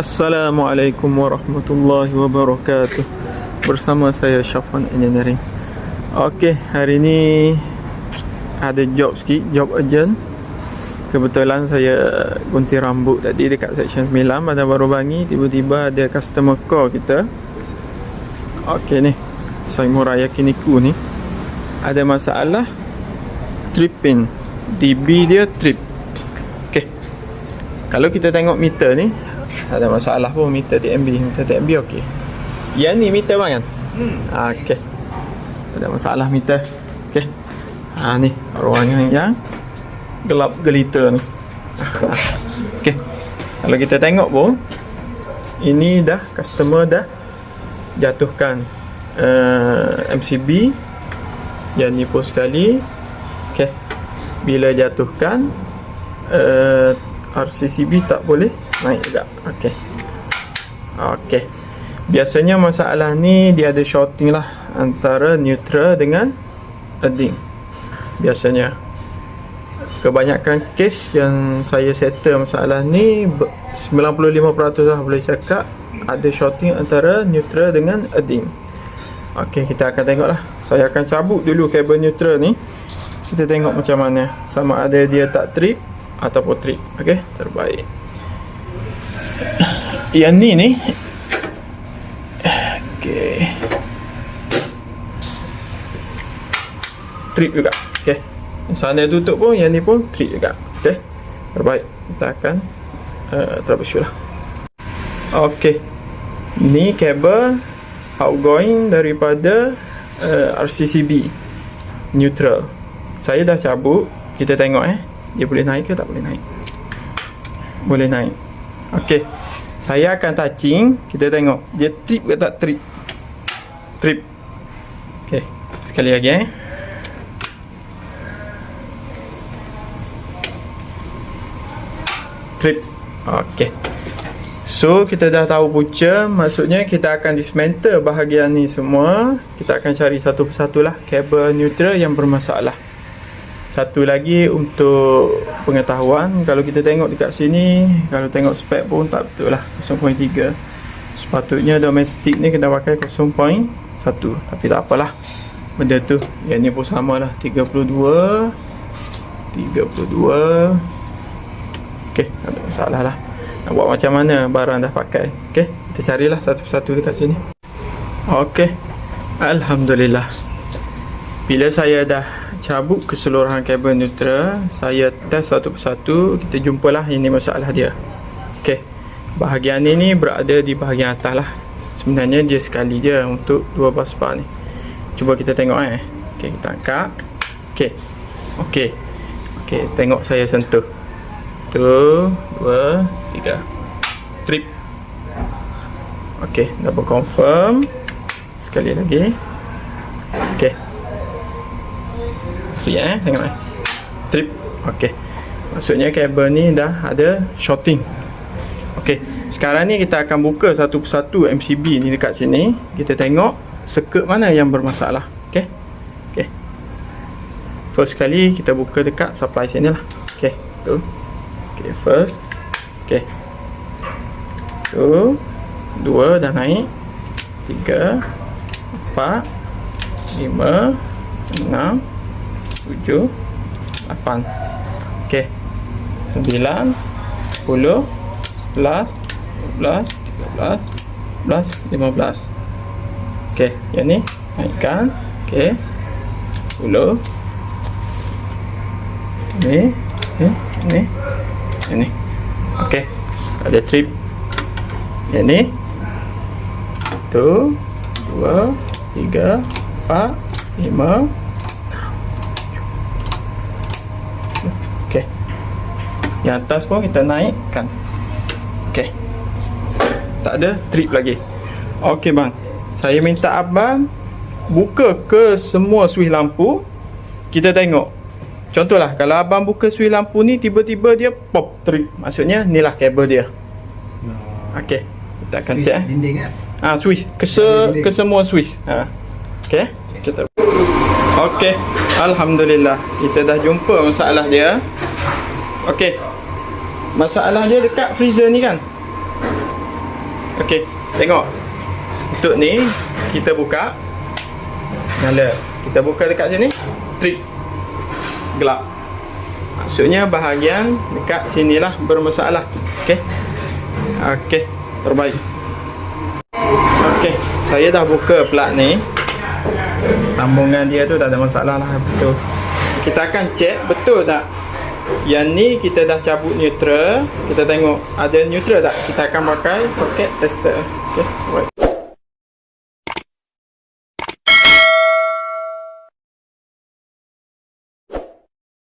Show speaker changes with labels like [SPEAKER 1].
[SPEAKER 1] Assalamualaikum warahmatullahi wabarakatuh. Bersama saya Syafwan Engineering. Okey, hari ni Ada job sikit, job urgent. Kebetulan saya gunting rambut tadi dekat section 9 Pada baru bangi Tiba-tiba ada customer call kita. Okey ni Saya Raya Kiniku ni. Ada masalah Tripping DB dia trip. Okey Kalau kita tengok meter ni Ada masalah pun meter TMB Meter TMB okey Yang ni meter bang kan? Hmm Okey Ada masalah meter Okey Ha ni ruangan yang gelap gelita ni. Okey. Kalau kita tengok pun ini dah customer dah jatuhkan uh, MCB yang ni pun sekali. Okey. Bila jatuhkan uh, RCCB tak boleh naik juga. Okey. Okey. Biasanya masalah ni dia ada shorting lah antara neutral dengan earthing. Biasanya kebanyakan kes yang saya settle masalah ni 95% lah boleh cakap ada shorting antara neutral dengan earthing ok kita akan tengok lah saya akan cabut dulu kabel neutral ni kita tengok macam mana sama ada dia tak trip ataupun trip ok terbaik. Yang ni ni. Ok trip juga. Ok sana tutup pun yang ni pun trip juga. Ok terbaik. Kita akan uh, troubleshoot lah. Ok ni kabel outgoing daripada uh, RCCB neutral. Saya dah cabut. Kita tengok eh dia boleh naik ke tak boleh naik? Boleh naik. Ok saya akan touching. Kita tengok. Dia trip ke tak trip? Trip. Ok sekali lagi eh. Trip. Ok so kita dah tahu punca. Maksudnya kita akan dismantle bahagian ni semua. Kita akan cari satu persatu lah kabel neutral yang bermasalah satu lagi untuk pengetahuan kalau kita tengok dekat sini kalau tengok spek pun tak betul lah 0.3 sepatutnya domestik ni kena pakai 0.1 tapi tak apalah benda tu yang ni pun sama lah 32 32 Okey, tak ada masalah lah. Nak buat macam mana barang dah pakai. Okey, kita carilah satu-satu dekat sini. Okey. Alhamdulillah. Bila saya dah cabut keseluruhan kabel neutral, saya test satu persatu, kita jumpalah ini masalah dia. Okey. Bahagian ini berada di bahagian atas lah. Sebenarnya dia sekali je untuk dua bus bar ni. Cuba kita tengok eh. Okey, kita angkat. Okey. Okey. Okey, tengok saya sentuh. Satu, dua, tiga. Trip. Okey, double confirm. Sekali lagi. Okey. Trip eh, tengok eh. Trip. Okey. Maksudnya kabel ni dah ada shorting. Okey. Sekarang ni kita akan buka satu persatu MCB ni dekat sini. Kita tengok circuit mana yang bermasalah. Okey. Okey. First kali kita buka dekat supply sini lah. Okey, tu. Okay, first. Okay. Tu. Dua dah naik. Tiga. Empat. Lima. Enam. Tujuh. Lapan. Okay. Sembilan. Sepuluh. Sebelas. Dua belas. Tiga belas. Belas. Lima belas. Okay. Yang ni. Naikkan. Okay. Sepuluh. Ni. Ni. Ni yang ni ok ada trip yang ni satu dua tiga empat lima ok yang atas pun kita naikkan ok tak ada trip lagi ok bang saya minta abang buka ke semua switch lampu kita tengok Contohlah kalau abang buka switch lampu ni tiba-tiba dia pop trip. Maksudnya inilah kabel dia. Okey. Kita akan check. Eh. Dinding kan? Ah switch ke se ke semua switch. Ha. Okey. Kita Okey. Alhamdulillah. Kita dah jumpa masalah dia. Okey. Masalah dia dekat freezer ni kan? Okey, tengok. Untuk ni kita buka. Nyala. Kita buka dekat sini. Trip. Gelap. Maksudnya bahagian dekat sinilah bermasalah. Okey. Okey, terbaik. Okey, saya dah buka plug ni. Sambungan dia tu tak ada masalah lah betul. Kita akan cek betul tak yang ni kita dah cabut neutral. Kita tengok ada neutral tak? Kita akan pakai soket tester. Okay, right